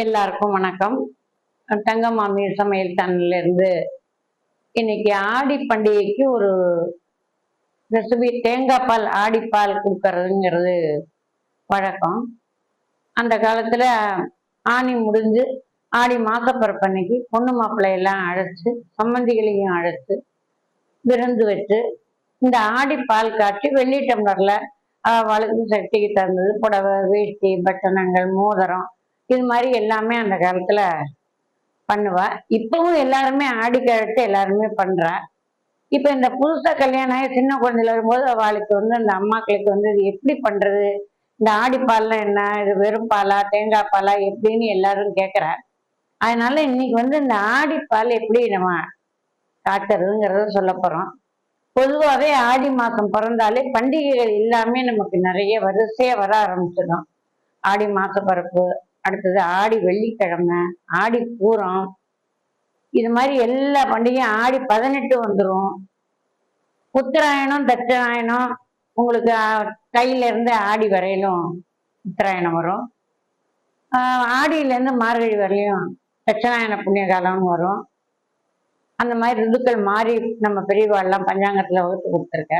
எல்லாருக்கும் வணக்கம். தங்கமாமி சமையல் சேனல்ல இருந்து இன்னைக்கு ஆடி பண்டிகைக்கு ஒரு ரெசிபி தேங்காய் பால் ஆடிப்பால் கொடுக்கறதுங்கிறது வழக்கம். அந்த காலத்துல ஆணி முடிஞ்சு ஆடி மாசப்பிறப்பு அன்னைக்கு பொண்ணு மாப்பிள்ளை எல்லாம் அழைச்சு சம்மந்திகளையும் அழைச்சு விருந்து வச்சு இந்த ஆடி பால் காய்ச்சி வெள்ளி டம்ளர்ல அவளுக்கு சக்திக்கு தந்தது புடவை வேஷ்டி பட்டணங்கள் மோதிரம் இது மாதிரி எல்லாமே அந்த காலத்துல பண்ணுவா. இப்பவும் எல்லாருமே ஆடி கழுத்து எல்லாருமே பண்றா. இப்ப இந்த புதுசா கல்யாணம் ஆகி சின்ன குழந்தையில வரும்போது அவளுக்கு வந்து அந்த அம்மாக்களுக்கு வந்து இது எப்படி பண்றது? இந்த ஆடிப்பால்லாம் என்ன? இது வெறும் பாலா? தேங்காய் பாலா? எப்படின்னு எல்லாரும் கேட்குறா அதனால இன்னைக்கு வந்து இந்த ஆடிப்பால் எப்படி நம்ம காட்டுறதுங்கிறத சொல்ல போறோம். பொதுவாகவே ஆடி மாசம் பிறந்தாலே பண்டிகைகள் எல்லாமே நமக்கு நிறைய வரிசையா வர ஆரம்பிச்சிடும். ஆடி மாச பிறப்பு அடுத்தது ஆடி வெள்ளிக்கிழமை ஆடி பூரம். இது மாதிரி எல்லா பண்டிகையும் ஆடி பதினெட்டு வந்துடும் உத்தராயணம் தட்சராயணம் உங்களுக்கு ஆ- ஆடி வரையிலும் உத்தராயணம் வரும். ஆடியிலேருந்து மார்கழி வரையிலும் தட்சிணாயன புண்ணிய காலம்னு வரும். அந்த மாதிரி ரிதுக்கள் மாறி நம்ம பெரியவாள்லாம் பஞ்சாங்கத்தில் வகுத்து கொடுத்துருக்க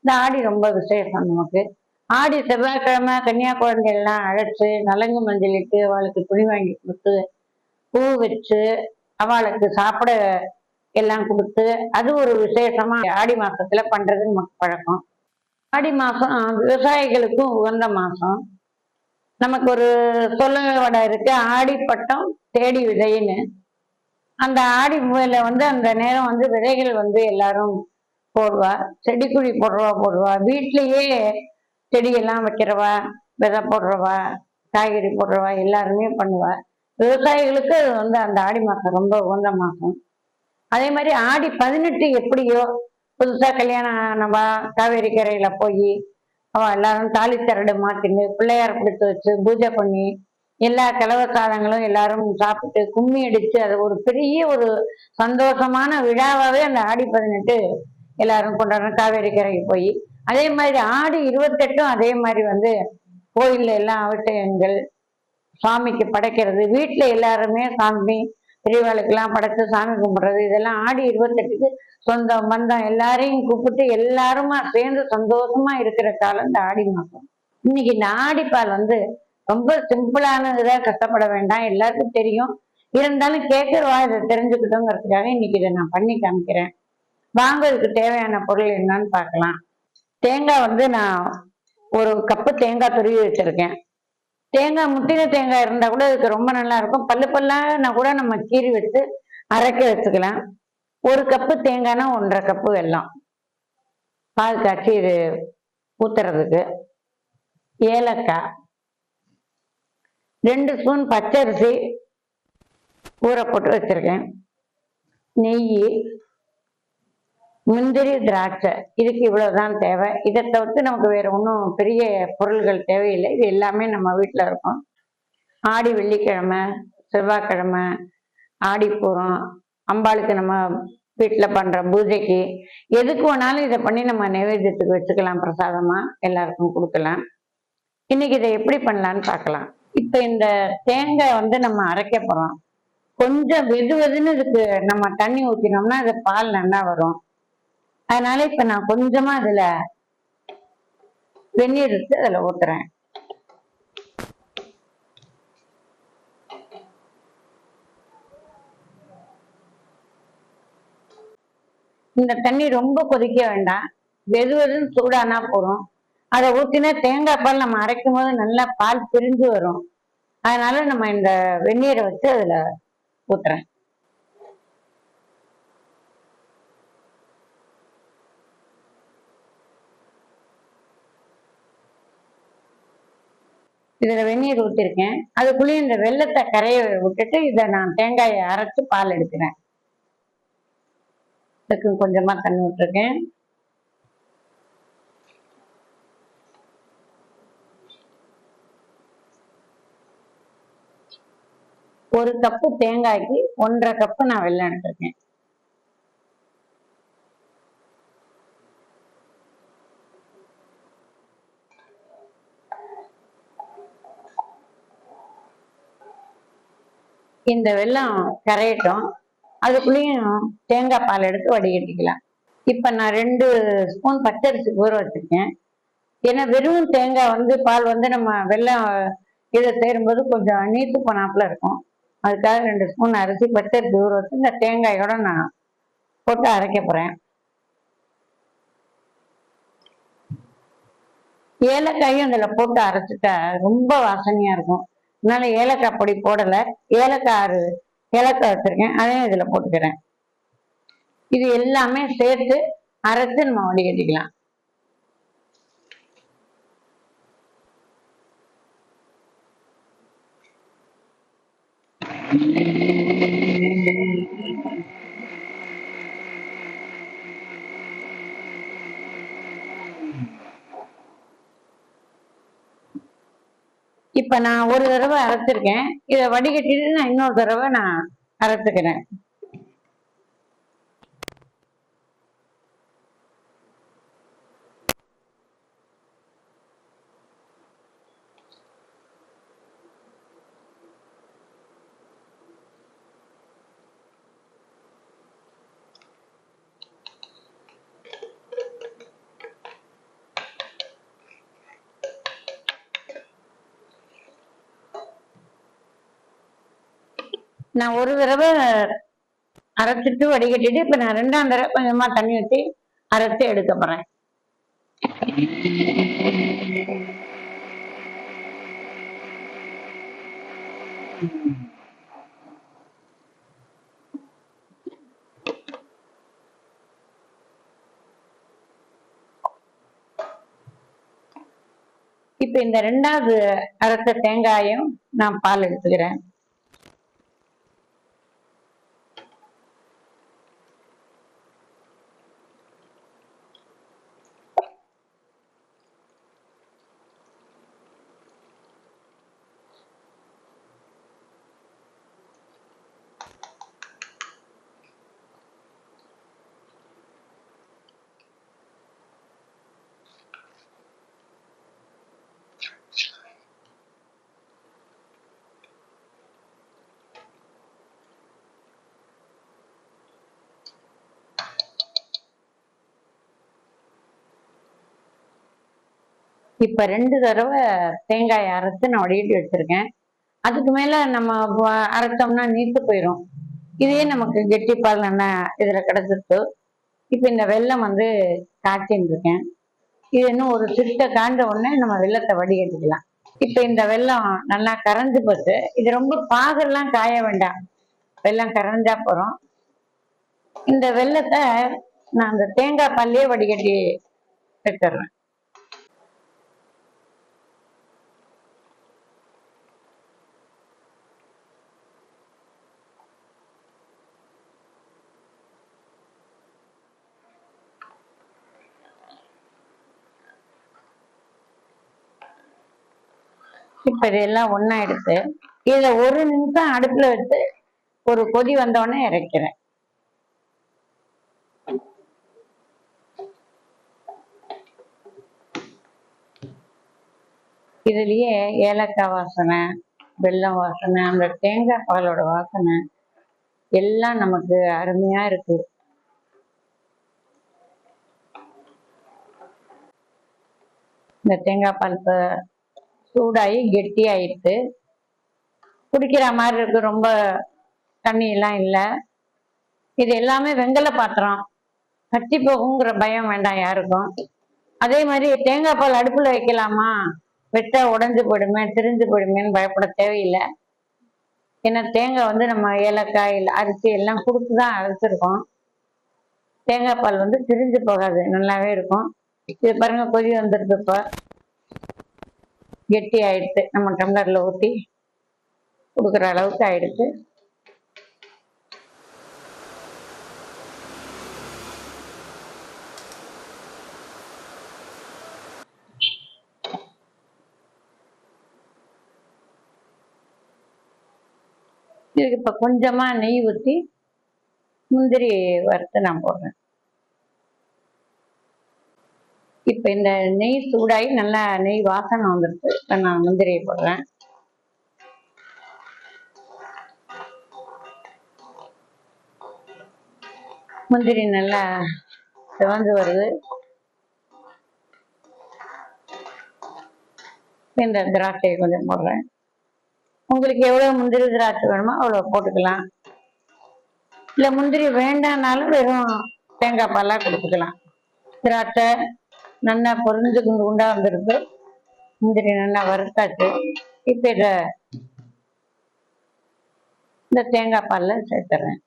இந்த ஆடி ரொம்ப விசேஷம் நமக்கு. ஆடி செவ்வாய்க்கிழமை கன்னியா குழந்தையெல்லாம் அழைச்சு நலங்கு மஞ்சளிட்டு அவளுக்கு துணி வாங்கி கொடுத்து பூ வச்சு அவளுக்கு சாப்பிட எல்லாம் கொடுத்து அது ஒரு விசேஷமா ஆடி மாசத்துல பண்றது நமக்கு பழக்கம். ஆடி மாசம் விவசாயிகளுக்கும் உகந்த மாசம். நமக்கு ஒரு சொல்ல இருக்கு பட்டம் தேடி விதைன்னு. அந்த ஆடி மூலையில வந்து அந்த நேரம் வந்து விதைகள் வந்து எல்லாரும் போடுவா செடி குழி போடுறவா போடுவா. வீட்லயே செடியெல்லாம் வைக்கிறவா விதை போடுறவா காய்கறி போடுறவா எல்லாருமே பண்ணுவா. விவசாயிகளுக்கு அது வந்து அந்த ஆடி மாதம் ரொம்ப உகந்த மாதம் அதே மாதிரி ஆடி பதினெட்டு எப்படியோ புதுசாக கல்யாணம் ஆனவா காவேரி கரையில் போய் அவள் எல்லாரும் தாலி தரடு மாட்டின்னு பிள்ளையார் பிடித்து வச்சு பூஜை பண்ணி எல்லா கிழவ சாதங்களும் எல்லாரும் சாப்பிட்டு கும்மி அடித்து அது ஒரு பெரிய ஒரு சந்தோஷமான விழாவாகவே அந்த ஆடி பதினெட்டு எல்லாரும் கொண்டாடுறோம் காவேரி கரைக்கு போய் அதே மாதிரி ஆடி இருபத்தெட்டும் அதே மாதிரி வந்து கோயில்ல எல்லாம் அவசியங்கள் சாமிக்கு படைக்கிறது வீட்டுல எல்லாருமே சாமி பெரியவாளுக்கெல்லாம் படைச்சு சாமி கும்பிடுறது இதெல்லாம் ஆடி இருபத்தெட்டுக்கு சொந்தம் பந்தம் எல்லாரையும் கூப்பிட்டு எல்லாருமா சேர்ந்து சந்தோஷமா இருக்கிற காலம் இந்த ஆடி மாசம் இன்னைக்கு இந்த ஆடிப்பால் வந்து ரொம்ப சிம்பிளானதுதான் கஷ்டப்பட வேண்டாம் எல்லாருக்கும் தெரியும். இருந்தாலும் கேட்கறவா இதை தெரிஞ்சுக்கிட்டோங்கிறதுக்காக இன்னைக்கு இதை நான் பண்ணி காமிக்கிறேன். வாங்க இதுக்கு தேவையான பொருள் என்னன்னு பார்க்கலாம். தேங்காய் வந்து நான் ஒரு கப்பு தேங்காய் துருவி வச்சிருக்கேன். தேங்காய் முத்தின தேங்காய் இருந்தால் கூட இதுக்கு ரொம்ப நல்லா இருக்கும். பல்லு பல்லானா கூட நம்ம கீறி வச்சு அரைக்க வச்சுக்கலாம். ஒரு கப்பு தேங்காய்னா ஒன்றரை கப்பு வெல்லம். பால் காய்ச்சி இது ஊத்துறதுக்கு. ஏலக்காய். ரெண்டு ஸ்பூன் பச்சரிசி ஊற போட்டு வச்சிருக்கேன். நெய் முந்திரி திராட்சை. இதுக்கு இவ்வளவுதான் தேவை. இதை தவிர்த்து நமக்கு வேற ஒன்றும் பெரிய பொருள்கள் தேவையில்லை. இது எல்லாமே நம்ம வீட்டில் இருக்கும். ஆடி வெள்ளிக்கிழமை செவ்வாய்க்கிழமை ஆடிப்பூரம் அம்பாளுக்கு நம்ம வீட்டில் பண்ற பூஜைக்கு எதுக்கு வேணாலும் இதை பண்ணி நம்ம நைவேத்தியத்துக்கு வச்சுக்கலாம். பிரசாதமா எல்லாருக்கும் கொடுக்கலாம். இன்னைக்கு இதை எப்படி பண்ணலான்னு பார்க்கலாம். இப்போ இந்த தேங்காய் வந்து நம்ம அரைக்க போறோம். கொஞ்சம் வெது வெதுன்னு இதுக்கு நம்ம தண்ணி ஊற்றினோம்னா அது பால் நல்லா வரும். அதனால இப்ப நான் கொஞ்சமா அதுல வெந்நீர் எடுத்து அதுல ஊத்துறேன். இந்த தண்ணி ரொம்ப கொதிக்க வேண்டாம். வெது வெதுன்னு சூடானா போதும். அதை ஊத்தினா தேங்காய் பால் நம்ம அரைக்கும் போது நல்லா பால் பிரிஞ்சு வரும். அதனால நம்ம இந்த வெந்நீரை வச்சு அதுல ஊத்துறேன். இதில் வெந்நீர் ஊற்றிருக்கேன் அதுக்குள்ளேயும் இந்த வெள்ளத்தை கரைய விட்டுட்டு இதை நான் தேங்காயை அரைச்சி பால் எடுக்கிறேன். இதுக்கு கொஞ்சமாக தண்ணி விட்டுருக்கேன். ஒரு கப்பு தேங்காய்க்கு ஒன்றரை கப்பு நான் வெள்ளம் எடுத்திருக்கேன். இந்த வெல்லம் கரையட்டும். அதுக்குள்ளேயும் தேங்காய் பால் எடுத்து வடிகட்டிக்கலாம். இப்போ நான் ரெண்டு ஸ்பூன் பச்சரிசி ஊற வச்சுருக்கேன். ஏன்னா வெறும் தேங்காய் வந்து பால் வந்து நம்ம வெல்லம் இதை சேரும்போது கொஞ்சம் நீத்து போனாப்புல இருக்கும். அதுக்காக ரெண்டு ஸ்பூன் அரிசி பச்சரிசி ஊற வச்சு இந்த தேங்காயோட நான் போட்டு அரைக்க போகிறேன் ஏலக்காயும் இதில் போட்டு அரைச்சிட்டா ரொம்ப வாசனையாக இருக்கும். அதனால ஏலக்காய் பொடி போடல. ஏலக்காய் ஆறு ஏலக்காய் வச்சுருக்கேன். அதையும் இதில் போட்டுக்கிறேன். இது எல்லாமே சேர்த்து அரைத்து நம்ம வடிகட்டிக்கலாம். இப்ப நான் ஒரு தடவை அரைச்சிருக்கேன். இதை வடிகட்டிட்டு நான் இன்னொரு தடவை நான் அரைச்சுக்கிறேன். நான் ஒரு தடவை அரைச்சிட்டு வடிகட்டிட்டு இப்ப நான் ரெண்டாம் தடவை கொஞ்சமா தண்ணி ஊற்றி அரைச்சு எடுக்க போறேன். இப்ப இந்த ரெண்டாவது அரைச்ச தேங்காயும் நான் பால் எடுத்துக்கிறேன். இப்ப ரெண்டு தடவை தேங்காய் அரைத்து நான் வடிகட்டி வச்சிருக்கேன். அதுக்கு மேல நம்ம அரைச்சோம்னா நீத்து போயிடும் இதே நமக்கு கெட்டிப்பால் நல்லா இதுல கிடைச்சிருக்கு. இப்ப இந்த வெல்லம் வந்து காய்ச்சின்னு இருக்கேன். இது இன்னும் ஒரு சிட்ட காண்ட உடனே நம்ம வெல்லத்தை வடிகட்டிக்கலாம். இப்ப இந்த வெல்லம் நல்லா கரைஞ்சு போச்சு. இது ரொம்ப பாகெல்லாம் காய வேண்டாம். வெள்ளம் கரைஞ்சா போறோம். இந்த வெல்லத்தை நான் அந்த தேங்காய் பால்லையே வடிகட்டி வச்சிடுறேன். இப்ப இதெல்லாம் ஒண்ணா எடுத்து இத ஒரு நிமிஷம் அடுப்புல வச்சு ஒரு கொதி வந்த உடனே இறக்கிறேன். இதுலயே ஏலக்காய் வாசனை வெல்லம் வாசனை அந்த தேங்காய் பாலோட வாசனை எல்லாம் நமக்கு அருமையா இருக்கு. இந்த தேங்காய் பால் சூடாகி கெட்டி குடிக்கிற மாதிரி இருக்கு. ரொம்ப தண்ணி எல்லாம் இல்லை. இது எல்லாமே வெங்கல பாத்திரம். கட்டி போகுங்கிற பயம் வேண்டாம் யாருக்கும். அதே மாதிரி தேங்காய் பால் அடுப்புல வைக்கலாமா? வெட்ட உடஞ்சு போயிடுமே திரிஞ்சு போயிடுமேன்னு பயப்பட தேவையில்லை. ஏன்னா தேங்காய் வந்து நம்ம ஏலக்காய் அரிசி எல்லாம் கொடுத்து தான் அரைச்சிருக்கோம். தேங்காய் பால் வந்து திரிஞ்சு போகாது. நல்லாவே இருக்கும். இது பாருங்க கொதி வந்துருக்கு இப்போ. கெட்டி ஆயிடுச்சு நம்ம டம்ளரில் ஊற்றி கொடுக்குற அளவுக்கு ஆயிடுச்சு இதுக்கு இப்போ கொஞ்சமாக நெய் ஊற்றி முந்திரி வறுத்து நான் போடுறேன். இப்ப இந்த நெய் சூடாகி நல்லா நெய் வாசனை வந்துருக்கு. இப்போ நான் முந்திரியை போடுறேன். முந்திரி நல்லா சிவந்து வருது. இந்த திராட்சையை கொஞ்சம் போடுறேன். உங்களுக்கு எவ்வளவு முந்திரி திராட்சை வேணுமோ அவ்வளவு போட்டுக்கலாம். இல்ல முந்திரி வேண்டாம்னாலும் வெறும் தேங்காய் பாலாக கொடுத்துக்கலாம். திராட்சை நல்லா பொரிஞ்சு குண்டு குண்டா வந்திருக்கு முந்திரி நல்லா வறுத்தாச்சு. இப்ப இத இந்த தேங்காய் பால்ல சேர்த்துறேன்.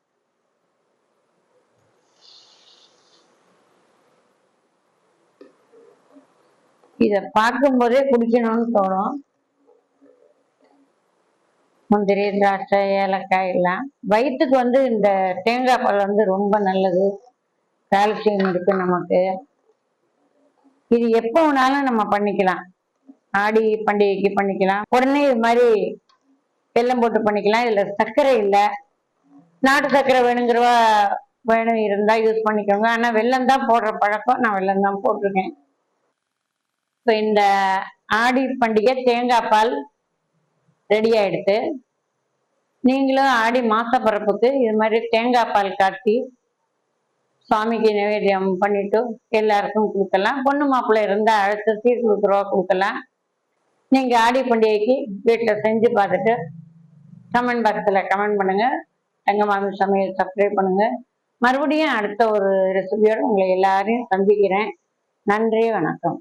இத பார்க்கும்போதே குடிக்கணும்னு தோணும். முந்திரி திராட்சை ஏலக்காய் எல்லாம். வயிற்றுக்கு வந்து இந்த தேங்காய் பால் வந்து ரொம்ப நல்லது. கால்சியம் இருக்கு நமக்கு. இது எப்போ வேணாலும் நம்ம பண்ணிக்கலாம். ஆடி பண்டிகைக்கு பண்ணிக்கலாம். உடனே இது மாதிரி வெல்லம் போட்டு பண்ணிக்கலாம். இதுல சர்க்கரை இல்லை. நாட்டு சர்க்கரை வேணுங்கிறவா வேணும் இருந்தா யூஸ் பண்ணிக்கோங்க. ஆனா வெல்லம் தான் போடுற பழக்கம். நான் வெல்லம் தான் போட்டிருக்கேன். இப்போ இந்த ஆடி பண்டிகை தேங்காய் பால் ரெடி ஆயிடுத்து. நீங்களும் ஆடி மாச பிறப்புக்கு இது மாதிரி தேங்காய் பால் காட்டி சுவாமிக்கு நிவேதியம் பண்ணிட்டு எல்லாருக்கும் கொடுக்கலாம். பொண்ணு மாப்பிள்ளை இருந்தா அழைத்து சீர் கொடுக்குறவா கொடுக்கலாம். நீங்க ஆடி பண்டிகைக்கு வீட்டில் செஞ்சு பார்த்துட்டு கமெண்ட் பாக்ஸில் கமெண்ட் பண்ணுங்க. எங்க மாமி சமையல் சப்ஸ்கிரைப் பண்ணுங்க. மறுபடியும் அடுத்த ஒரு ரெசிபியோட உங்களை எல்லாரையும் சந்திக்கிறேன். நன்றி வணக்கம்.